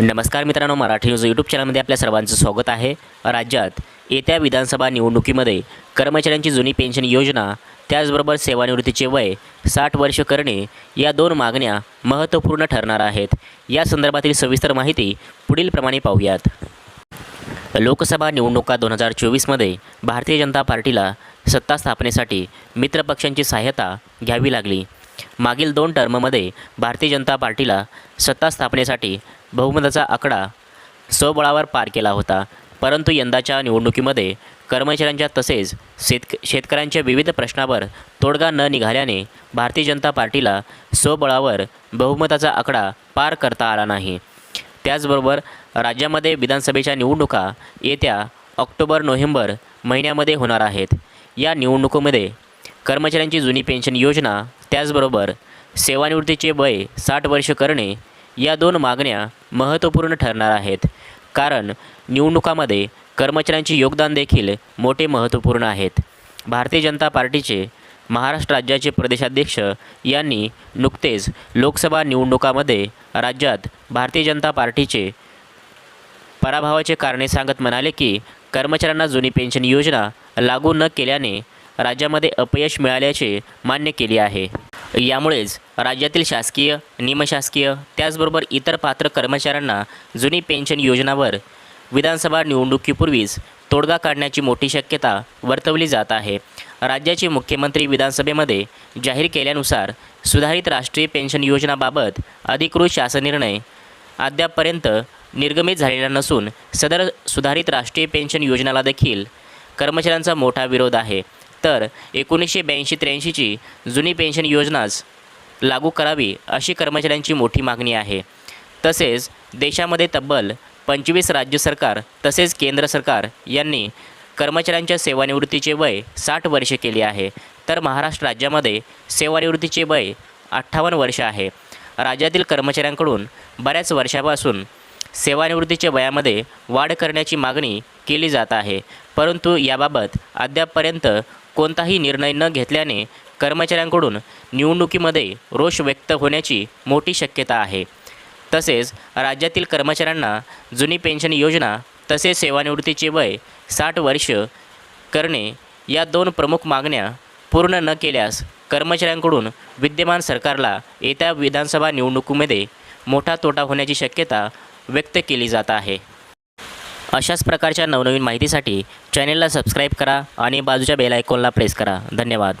नमस्कार मित्रांनो Marathi news YouTube चॅनलमध्ये आपल्या सर्वांचं स्वागत आहे. राज्यात येत्या विधानसभा निवडणुकीमध्ये कर्मचाऱ्यांची जुनी पेन्शन योजना त्याचबरोबर सेवानिवृत्तीचे वय साठ वर्ष करणे या दोन मागण्या महत्त्वपूर्ण ठरणार आहेत. या संदर्भातील सविस्तर माहिती पुढीलप्रमाणे पाहूयात. लोकसभा निवडणुका दोन हजार चोवीसमध्ये भारतीय जनता पार्टीला सत्ता स्थापनेसाठी मित्रपक्षांची सहाय्यता घ्यावी लागली. मागील दोन टर्ममध्ये भारतीय जनता पार्टीला सत्ता स्थापनेसाठी बहुमताचा आकडा स्वबळावर पार केला होता. परंतु यंदाच्या निवडणुकीमध्ये कर्मचाऱ्यांच्या तसेच शेतक शेतकऱ्यांच्या विविध प्रश्नावर तोडगा न निघाल्याने भारतीय जनता पार्टीला स्वबळावर बहुमताचा आकडा पार करता आला नाही. त्याचबरोबर राज्यामध्ये विधानसभेच्या निवडणुका येत्या ऑक्टोबर नोव्हेंबर महिन्यामध्ये होणार आहेत. या निवडणुकीमध्ये कर्मचाऱ्यांची जुनी पेन्शन योजना त्याचबरोबर सेवानिवृत्तीचे वय साठ वर्ष करणे या दोन मागण्या महत्त्वपूर्ण ठरणार आहेत. कारण निवडणुकामध्ये कर्मचाऱ्यांचे योगदान देखील मोठे महत्त्वपूर्ण आहेत. भारतीय जनता पार्टीचे महाराष्ट्र राज्याचे प्रदेशाध्यक्ष यांनी नुकतेच लोकसभा निवडणुकामध्ये राज्यात भारतीय जनता पार्टीचे पराभवाचे कारणे सांगत म्हणाले की कर्मचाऱ्यांना जुनी पेन्शन योजना लागू न केल्याने राज्यामध्ये अपयश मिळाल्याचे मान्य केले आहे. यामुळेच राज्यातील शासकीय निमशासकीय त्याचबरोबर इतर पात्र कर्मचाऱ्यांना जुनी पेन्शन योजनावर विधानसभा निवडणुकीपूर्वीच तोडगा काढण्याची मोठी शक्यता वर्तवली जात आहे. राज्याचे मुख्यमंत्री विधानसभेमध्ये जाहीर केल्यानुसार सुधारित राष्ट्रीय पेन्शन योजनाबाबत अधिकृत शासन निर्णय अद्यापपर्यंत निर्गमित झालेला नसून सदर सुधारित राष्ट्रीय पेन्शन योजनाला देखील कर्मचाऱ्यांचा मोठा विरोध आहे. तर एकोणीसशे ब्याऐंशी त्र्याऐंशीची जुनी पेन्शन योजनाच लागू करावी अशी कर्मचाऱ्यांची मोठी मागणी आहे. तसेच देशामध्ये तब्बल पंचवीस राज्य सरकार तसेच केंद्र सरकार यांनी कर्मचाऱ्यांच्या सेवानिवृत्तीचे वय साठ वर्षे केले आहे. तर महाराष्ट्र राज्यामध्ये सेवानिवृत्तीचे वय अठ्ठावन्न वर्ष आहे. राज्यातील कर्मचाऱ्यांकडून बऱ्याच वर्षापासून सेवानिवृत्तीच्या वयामध्ये वाढ करण्याची मागणी केली जात आहे. परंतु याबाबत अद्यापपर्यंत कोणताही निर्णय न घेतल्याने कर्मचाऱ्यांकडून निवडणुकीमध्ये रोष व्यक्त होण्याची मोठी शक्यता आहे. तसेच राज्यातील कर्मचाऱ्यांना जुनी पेन्शन योजना तसेच सेवानिवृत्तीचे वय साठ वर्ष करणे या दोन प्रमुख मागण्या पूर्ण न केल्यास कर्मचाऱ्यांकडून विद्यमान सरकारला येत्या विधानसभा निवडणुकीमध्ये मोठा तोटा होण्याची शक्यता व्यक्त केली जात आहे. अशाच प्रकारच्या नवनवीन माहितीसाठी चॅनेलला सबस्क्राईब करा आणि बाजूच्या बेल आयकॉनला प्रेस करा. धन्यवाद.